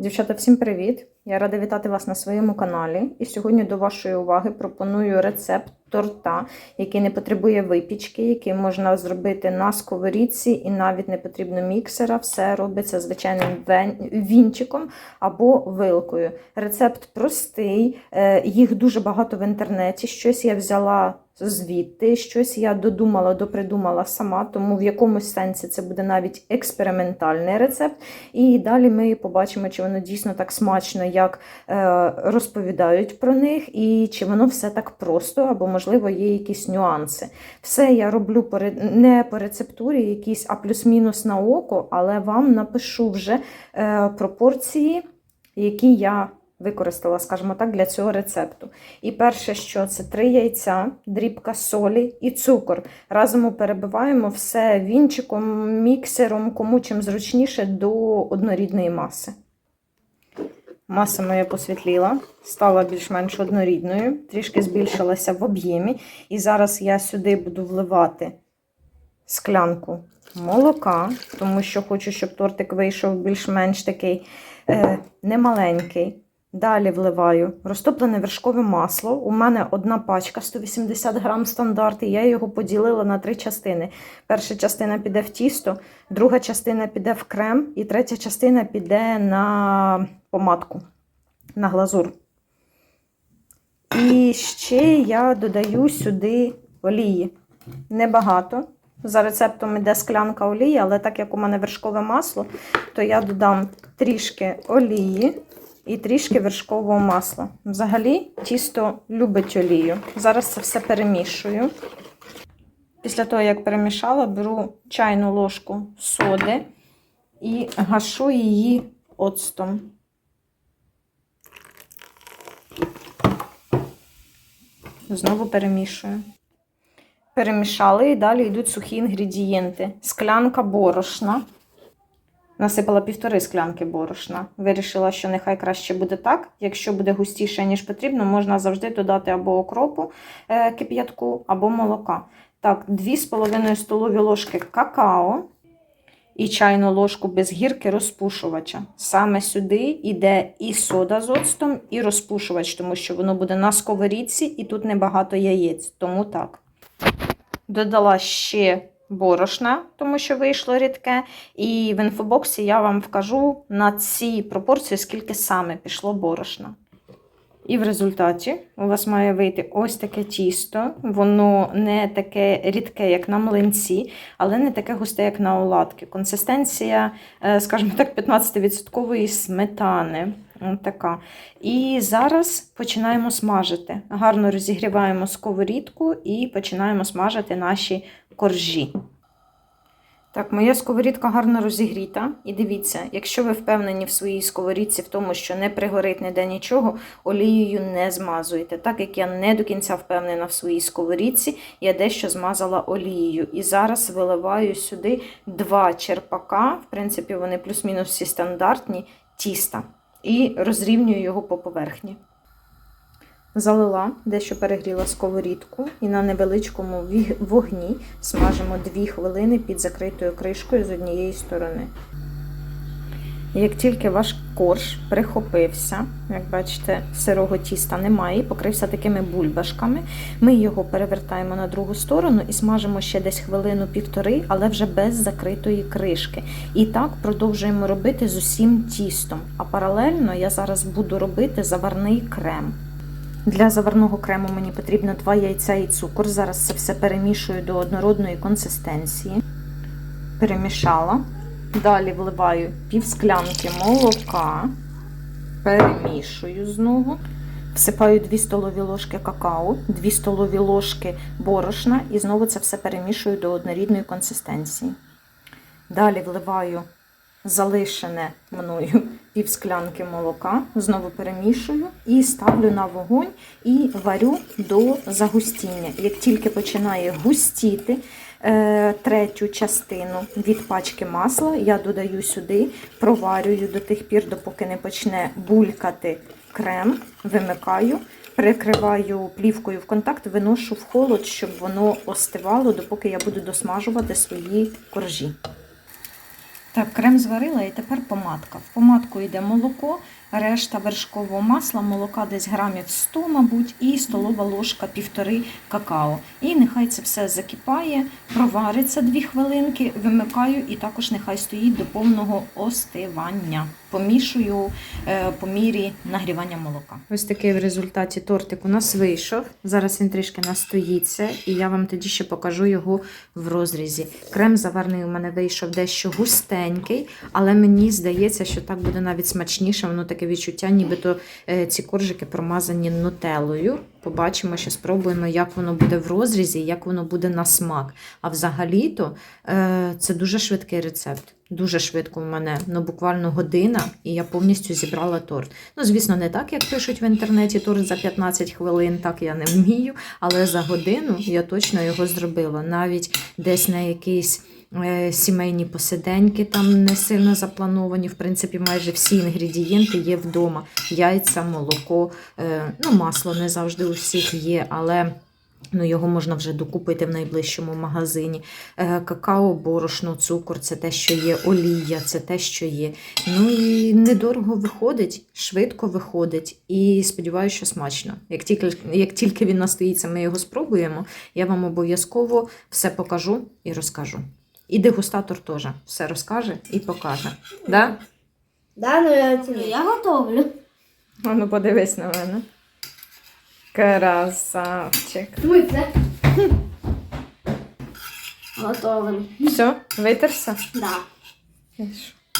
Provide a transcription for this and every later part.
Дівчата, всім привіт! Я рада вітати вас на своєму каналі. І сьогодні до вашої уваги пропоную рецепт торта, який не потребує випічки, який можна зробити на сковорідці і навіть не потрібно міксера. Все робиться звичайним вінчиком або вилкою. Рецепт простий, е, їх дуже багато в інтернеті. Щось я взяла звідти, щось я додумала, допридумала сама, тому в якомусь сенсі це буде навіть експериментальний рецепт. І далі ми побачимо, чи воно дійсно так смачно, як е, розповідають про них, і чи воно все так просто, або, можливо, є якісь нюанси. Все я роблю не по рецептурі, якісь, а плюс-мінус на око, але вам напишу вже е, пропорції, які я використала, скажімо так, для цього рецепту. І перше, що це три яйця, дрібка солі і цукор. Разом перебиваємо все вінчиком, міксером, кому чим зручніше до однорідної маси. Маса моя посвітліла, стала більш-менш однорідною, трішки збільшилася в об'ємі. І зараз я сюди буду вливати склянку молока, тому що хочу, щоб тортик вийшов більш-менш такий е, немаленький. Далі вливаю розтоплене вершкове масло. У мене одна пачка 180 грам стандарт, і я його поділила на три частини. Перша частина піде в тісто, друга частина піде в крем, і третя частина піде на помадку, на глазур. І ще я додаю сюди олії. Небагато. За рецептом йде склянка олії, але так як у мене вершкове масло, то я додам трішки олії і трішки вершкового масла. Взагалі, тісто любить олію. Зараз це все перемішую. Після того, як перемішала, беру чайну ложку соди і гашу її оцтом. Знову перемішую. Перемішали і далі йдуть сухі інгредієнти. Склянка борошна. Насипала півтори склянки борошна. Вирішила, що нехай краще буде так. Якщо буде густіше, ніж потрібно, можна завжди додати або окропу е, кип'ятку, або молока. Так, 2,5 столові ложки какао і чайну ложку без гірки розпушувача. Саме сюди йде і сода з оцтом, і розпушувач, тому що воно буде на сковорідці, і тут небагато яєць. Тому так. Додала ще борошна, тому що вийшло рідке. І в інфобоксі я вам вкажу на ці пропорції, скільки саме пішло борошна. І в результаті у вас має вийти ось таке тісто. Воно не таке рідке, як на млинці, але не таке густе, як на оладки. Консистенція, е, скажімо так, 15% сметани. Така. І зараз починаємо смажити. Гарно розігріваємо сковорідку і починаємо смажити наші коржі. Так, моя сковорідка гарно розігріта. І дивіться, якщо ви впевнені в своїй сковорідці в тому, що не пригорить ніде нічого, олією не змазуйте. Так як я не до кінця впевнена в своїй сковорідці, я дещо змазала олією. І зараз виливаю сюди два черпака, в принципі, вони плюс-мінус всі стандартні, тіста. І розрівнюю його по поверхні. Залила, дещо перегріла сковорідку і на невеличкому вогні смажимо 2 хвилини під закритою кришкою з однієї сторони. Як тільки ваш корж прихопився, як бачите, сирого тіста немає, покрився такими бульбашками, ми його перевертаємо на другу сторону і смажимо ще десь хвилину-півтори, але вже без закритої кришки. І так продовжуємо робити з усім тістом. А паралельно я зараз буду робити заварний крем. Для заварного крему мені потрібно 2 яйця і цукор. Зараз це все перемішую до однородної консистенції. Перемішала. Далі вливаю пів склянки молока, перемішую знову. Всипаю 2 столові ложки какао, 2 столові ложки борошна і знову це все перемішую до однорідної консистенції. Далі вливаю залишене мною пів склянки молока, знову перемішую і ставлю на вогонь і варю до загустіння. Як тільки починає густіти е, третю частину від пачки масла, я додаю сюди, проварюю до тих пір, допоки не почне булькати крем, вимикаю. Прикриваю плівкою в контакт, виношу в холод, щоб воно остивало, допоки я буду досмажувати свої коржі. Так, крем зварила і тепер помадка. В помадку йде молоко, решта вершкового масла, молока десь грамів 100, мабуть, і столова ложка півтори какао. І нехай це все закипає, провариться 2 хвилинки, вимикаю і також нехай стоїть до повного остивання. Помішую е, по мірі нагрівання молока. Ось такий в результаті тортик у нас вийшов. Зараз він трішки настоїться, і я вам тоді ще покажу його в розрізі. Крем заварний у мене вийшов дещо густенький, але мені здається, що так буде навіть смачніше. Воно таке відчуття, нібито е, ці коржики промазані нутеллою. Побачимо, що спробуємо, як воно буде в розрізі, як воно буде на смак. А взагалі-то е, це дуже швидкий рецепт. Дуже швидко в мене, ну буквально година, і я повністю зібрала торт. Ну, звісно, не так, як пишуть в інтернеті, торт за 15 хвилин, так я не вмію, але за годину я точно його зробила. Навіть десь на якийсь сімейні посиденьки там не сильно заплановані. В принципі, майже всі інгредієнти є вдома. Яйця, молоко, е, ну, масло не завжди у всіх є, але. Ну, його можна вже докупити в найближчому магазині. Е, Какао, борошно, цукор це те, що є, олія, це те, що є. Ну і недорого виходить, швидко виходить, і сподіваюся, що смачно. Як тільки, як тільки він настоїться, ми його спробуємо, я вам обов'язково все покажу і розкажу. І дегустатор теж все розкаже і покаже. Да? Да, ну я, я готовлю. А ну подивись на мене. Красавчик. Це. Готовим. Все, витерся? Да.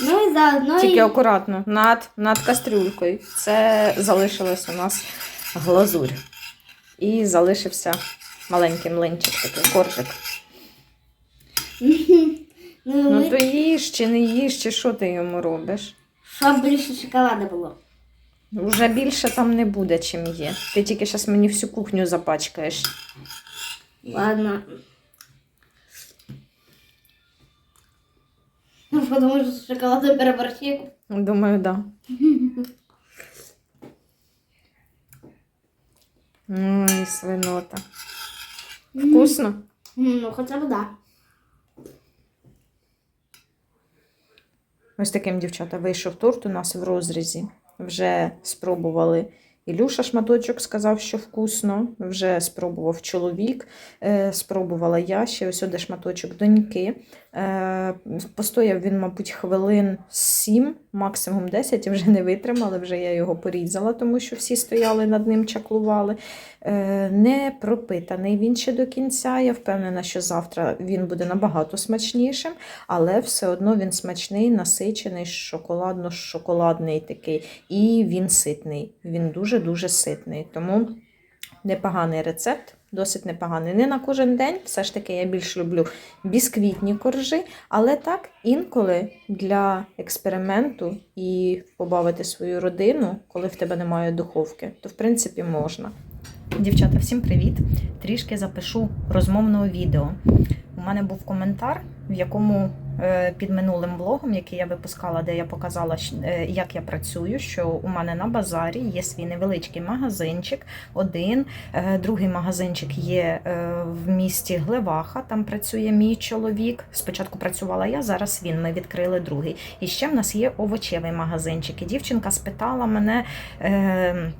Ну і заодно Тільки і... акуратно, над, над кастрюлькою. Це залишилась у нас глазурь. І залишився маленький млинчик, такий коржик. Ну, Ну ми... то їж чи не їж, чи що ти йому робиш? Щоб більше шоколаду було. Уже більше там не буде, чим є. Ти тільки зараз мені всю кухню запачкаєш. Ладно. Ну, Потому що з шоколадом переборщик. Думаю, да. Ой, свинота. Вкусно? Ну, хоча б да. Ось таким, дівчата, вийшов торт у нас в розрізі. Вже спробували. Ілюша шматочок сказав, що вкусно. Вже спробував чоловік, е, спробувала я ще ось один шматочок доньки. Е, Постояв він, мабуть, хвилин 7, максимум 10, і вже не витримали, вже я його порізала, тому що всі стояли над ним, чаклували. Е, Не пропитаний він ще до кінця. Я впевнена, що завтра він буде набагато смачнішим, але все одно він смачний, насичений, шоколадно-шоколадний такий. І він ситний. Він дуже-дуже ситний. Тому непоганий рецепт. Досить непоганий. Не на кожен день, все ж таки я більш люблю бісквітні коржі, але так інколи для експерименту і побавити свою родину, коли в тебе немає духовки, то в принципі можна. Дівчата, всім привіт! Трішки запишу розмовного відео. У мене був коментар, в якому під минулим влогом, який я випускала, де я показала, е, як я працюю, що у мене на базарі є свій невеличкий магазинчик, один. Е, Другий магазинчик є е, в місті Глеваха, там працює мій чоловік. Спочатку працювала я, зараз він. Ми відкрили другий. І ще в нас є овочевий магазинчик. І дівчинка спитала мене. Е,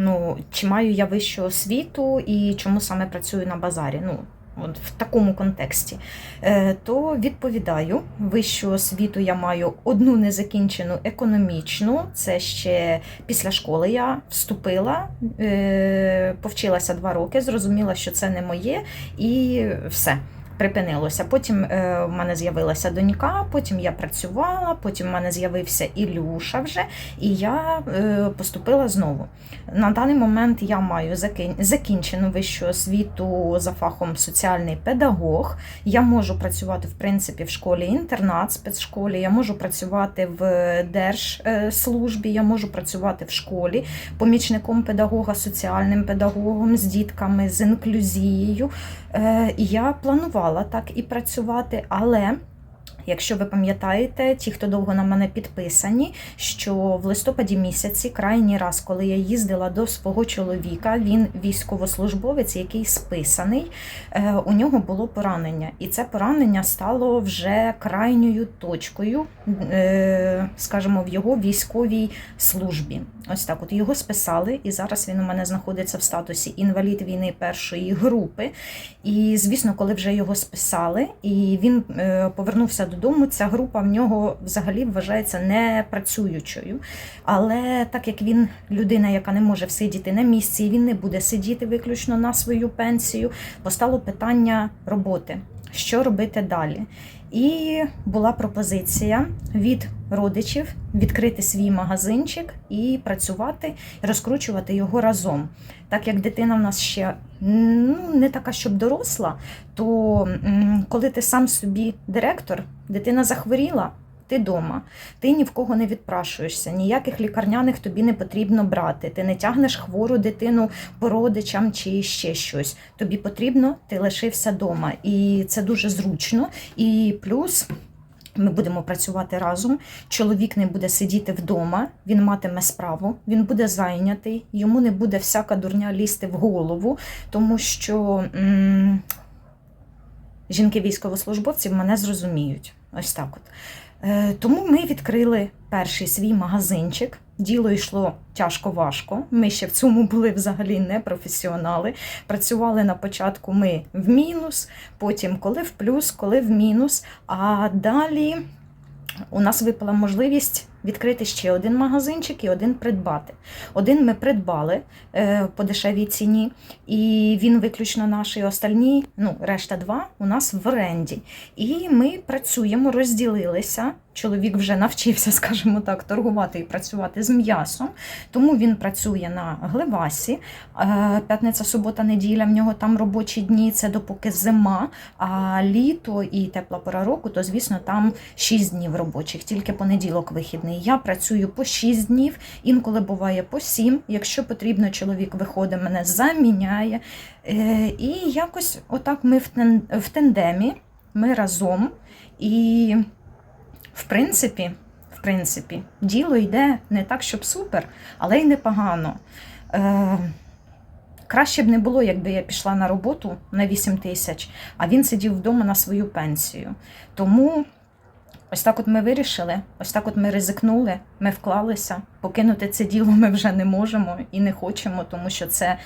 Ну, чи маю я вищу освіту і чому саме працюю на базарі? Ну, от в такому контексті. Е, то відповідаю, вищу освіту я маю одну незакінчену економічну. Це ще після школи я вступила, е, повчилася два роки, зрозуміла, що це не моє, і все. Припинилося. Потім е, в мене з'явилася донька, потім я працювала, потім в мене з'явився Ілюша вже, і я е, поступила знову. На даний момент я маю закінчену вищу освіту за фахом соціальний педагог. Я можу працювати в принципі в школі інтернат, спецшколі. Я можу працювати в держслужбі, я можу працювати в школі помічником педагога, соціальним педагогом з дітками, з інклюзією. Е, я планувала так і працювати, але Якщо ви пам'ятаєте, ті, хто довго на мене підписані, що в листопаді місяці, крайній раз, коли я їздила до свого чоловіка, він військовослужбовець, який списаний, е, у нього було поранення. І це поранення стало вже крайньою точкою, е, скажімо, в його військовій службі. Ось так, от його списали, і зараз він у мене знаходиться в статусі інвалід війни першої групи. І звісно, коли вже його списали, і він е, повернувся додому, ця група в нього взагалі вважається непрацюючою. Але так як він людина, яка не може всидіти на місці, і він не буде сидіти виключно на свою пенсію, постало питання роботи. Що робити далі? І була пропозиція від родичів відкрити свій магазинчик і працювати, розкручувати його разом. Так як дитина в нас ще ну, не така, щоб доросла, то коли ти сам собі директор, дитина захворіла. Ти вдома, ти ні в кого не відпрашуєшся, ніяких лікарняних тобі не потрібно брати. Ти не тягнеш хвору дитину по родичам чи ще щось. Тобі потрібно, ти лишився вдома. І це дуже зручно. І плюс ми будемо працювати разом. Чоловік не буде сидіти вдома, він матиме справу, він буде зайнятий, йому не буде всяка дурня лізти в голову, тому що м- жінки військовослужбовців мене зрозуміють. Ось так от. Е, Тому ми відкрили перший свій магазинчик. Діло йшло тяжко-важко. Ми ще в цьому були взагалі не професіонали. Працювали на початку ми в мінус, потім коли в плюс, коли в мінус. А далі у нас випала можливість відкрити ще один магазинчик і один придбати. Один ми придбали е, по дешевій ціні, і він виключно наш, і остальні, ну, решта два у нас в оренді. І ми працюємо, розділилися. Чоловік вже навчився, скажімо так, торгувати і працювати з м'ясом, тому він працює на Гливасі. Е, П'ятниця, субота, неділя в нього там робочі дні, це допоки зима, а літо і тепла пора року, то звісно там 6 днів робочих, тільки понеділок вихідний. Я працюю по 6 днів, інколи буває по 7. Якщо потрібно, чоловік виходить, мене заміняє. Е, І якось отак ми в тендемі, ми разом. І в принципі, в принципі, діло йде не так, щоб супер, але й непогано. Е, краще б не було, якби я пішла на роботу на 8 тисяч, а він сидів вдома на свою пенсію. Тому ось так от ми вирішили, ось так от ми ризикнули, ми вклалися. Покинути це діло ми вже не можемо і не хочемо, тому що це.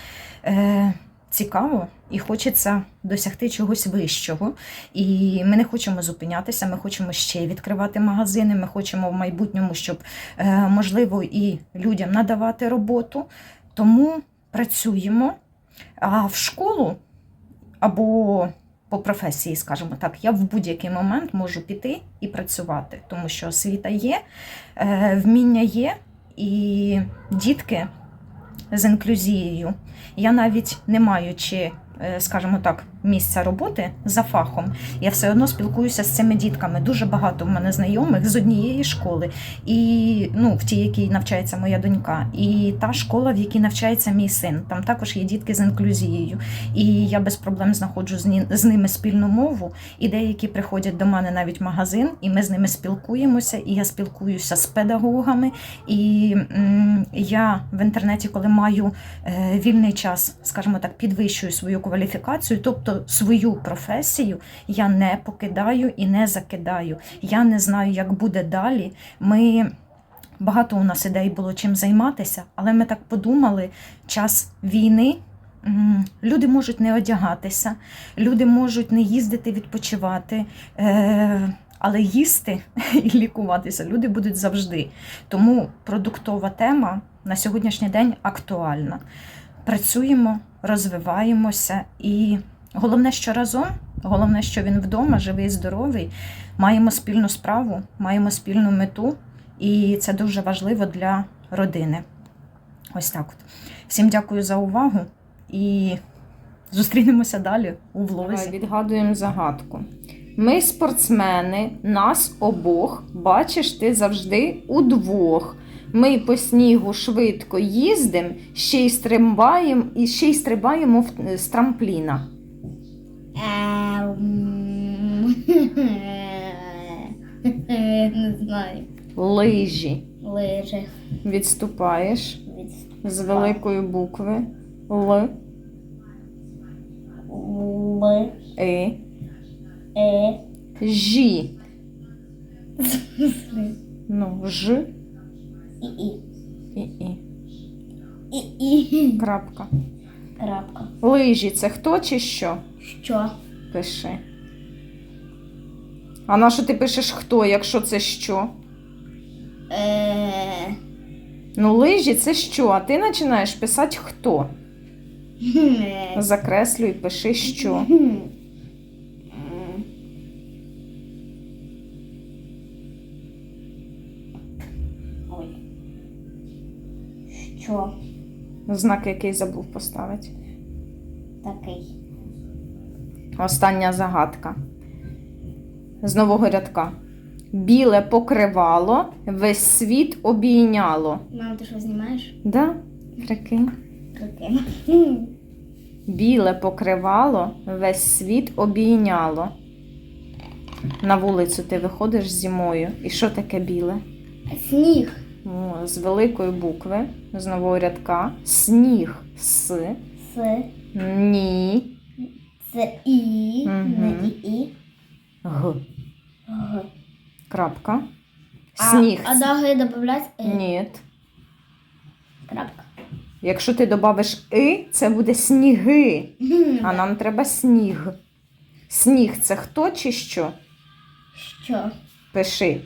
Е, Цікаво і хочеться досягти чогось вищого. І ми не хочемо зупинятися, ми хочемо ще відкривати магазини. Ми хочемо в майбутньому, щоб е, можливо і людям надавати роботу. Тому працюємо. А в школу або по професії, скажімо так, я в будь-який момент можу піти і працювати, тому що освіта є, е, вміння є, і дітки з інклюзією. Я навіть не маючи, скажімо так, місця роботи за фахом, я все одно спілкуюся з цими дітками. Дуже багато в мене знайомих з однієї школи, і ну, в тій, якій навчається моя донька, і та школа, в якій навчається мій син. Там також є дітки з інклюзією. І я без проблем знаходжу з ними спільну мову. І деякі приходять до мене навіть в магазин, і ми з ними спілкуємося. І я спілкуюся з педагогами. І я в інтернеті, коли маю е, вільний час, скажімо так, підвищую свою кваліфікацію, тобто свою професію я не покидаю і не закидаю. Я не знаю, як буде далі. Ми багато у нас ідей було чим займатися, але ми так подумали, час війни. Люди можуть не одягатися, люди можуть не їздити відпочивати, е, але їсти і лікуватися люди будуть завжди. Тому продуктова тема на сьогоднішній день актуальна. Працюємо, розвиваємося і головне, що разом, головне, що він вдома, живий, здоровий, маємо спільну справу, маємо спільну мету, і це дуже важливо для родини. Ось так от. Всім дякую за увагу і зустрінемося далі у влозі. Відгадуємо загадку. Ми спортсмени, нас обох, бачиш ти завжди удвох. Ми по снігу швидко їздимо, ще й стрибаємо, і ще й стрибаємо в- з трампліна. Ем. знаю. Лижі. Лижи. Відступаєш Від з великої букви Л, Л. И, Е. Жі. Ну, Ж І. І. і І. І. І. Крапка. Крапка. Лижі це хто чи що? Що? Пиши. А на що ти пишеш хто, якщо це що? Е. Ну, лижі це що, а ти починаєш писати хто. Закреслюй, пиши що. Знак, який забув поставити. такий? Остання загадка. З нового рядка. Біле покривало, весь світ обійняло. Мам, ти що знімаєш? Да? Прикинь. Прикинь. Біле покривало, весь світ обійняло. На вулицю ти виходиш зимою. І що таке біле? Сніг. З великої букви, з нового рядка. Сніг. С. С. Ні. Це І. Мгм. Не і і. Г. Г. Крапка. А- Сніг. А до Г додавлять Е. Ні. Крапка. Якщо ти додавиш и, це буде сніги. А нам треба сніг. Сніг це хто чи що? Що? Пиши.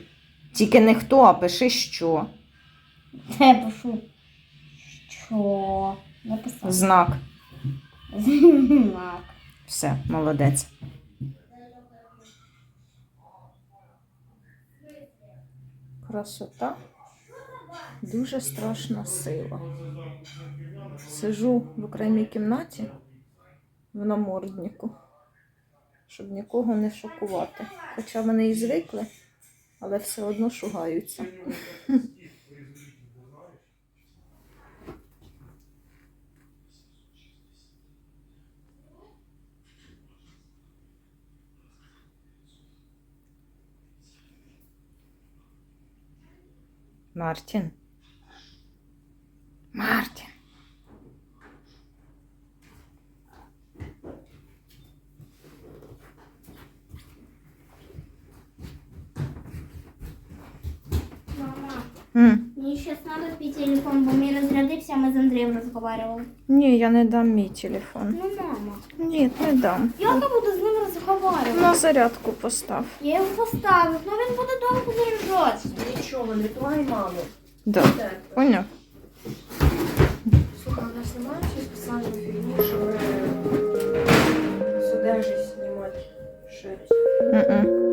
Тільки не хто, а пиши що. Це пишу. Що? Написав. Знак. Знак. Все, молодець. Красота. Дуже страшна сила. Сижу в окремій кімнаті в наморднику, щоб нікого не шокувати. Хоча вони і звикли, але все одно шугаються. Мартін. Мартін. Мама, мені зараз треба твій телефон, бо мій розрядився, а ми з Андрієм розмовляли. Ні, я не дам мій телефон. Ну, мама. Ні, не дам. Як я буду з ним розмовляти? На зарядку постав. Я його поставив, але він буде довго заряджатися що вони, то має мало. Да. Поняв. Слухай, у нас немає щось спеціальної фігні, щоб е, судежі знімати шерсть. Mm -mm.